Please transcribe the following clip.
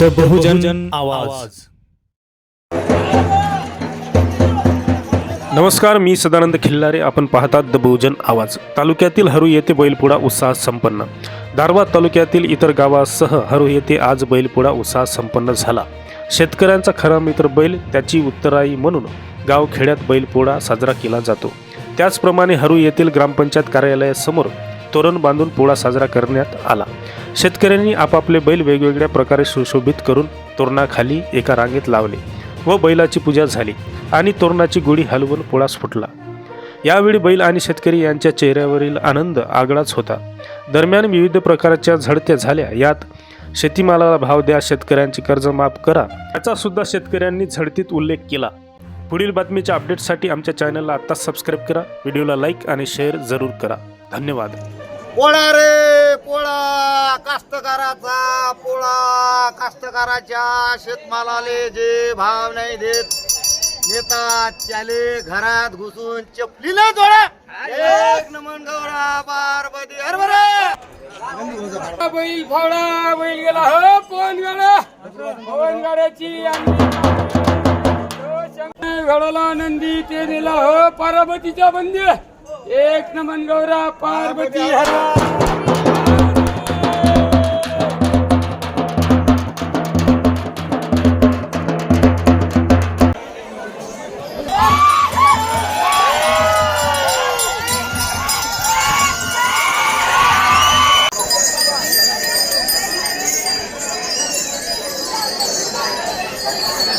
The बहुजन आवाज. नमस्कार मी सदानंद खिल्लारे. आपण पाहतात द बहुजन आवाज. तालुक्यातील हरू येथे बैलपोळा उत्साहात संपन्न. दारवा तालुक्यातील इतर गावासह हरू येथे आज बैलपोळा उत्साहात संपन्न झाला. शेतकऱ्यांचा खरा मित्र बैल त्याची उत्तराई म्हणून गावखेड्यात बैलपोळा साजरा केला जातो. त्याचप्रमाणे हरू येथील ग्रामपंचायत कार्यालयासमोर तोरण बांधून पोळा साजरा करण्यात आला. शेतकऱ्यांनी आपापले बैल वेगवेगळ्या प्रकारे सुशोभित करून तोरणाखाली एका रांगेत लावले व बैलाची पूजा झाली आणि तोरणाची गुढी हलवून पोळा फुटला. यावेळी बैल आणि शेतकरी यांच्या चेहऱ्यावरील आनंद आगळाच होता. दरम्यान विविध प्रकारच्या झडत्या झाल्या. यात शेतीमालाला भाव द्या शेतकऱ्यांची कर्ज माफ करा याचा सुद्धा शेतकऱ्यांनी झडतीत उल्लेख केला. पुढील बातमीच्या अपडेटसाठी आमच्या चॅनलला आत्ताच सबस्क्राईब करा. व्हिडिओला लाईक आणि शेअर जरूर करा. धन्यवाद. पोळा रे पोळा. कास्तकाराचा पोळा. कास्तकाराच्या शेतमालाले जे भाव नाही देत नेता त्याले घरात घुसून चपलीला जोडा एक नमन गौरा पार्वती हरभरा बैल फावडा बैल गेला हो कोण गेला पवन गाड्याची घडवला नंदी ते नेला हो पार्वतीच्या मंदिर एक नमन गौरा पार्वती हरा। Thank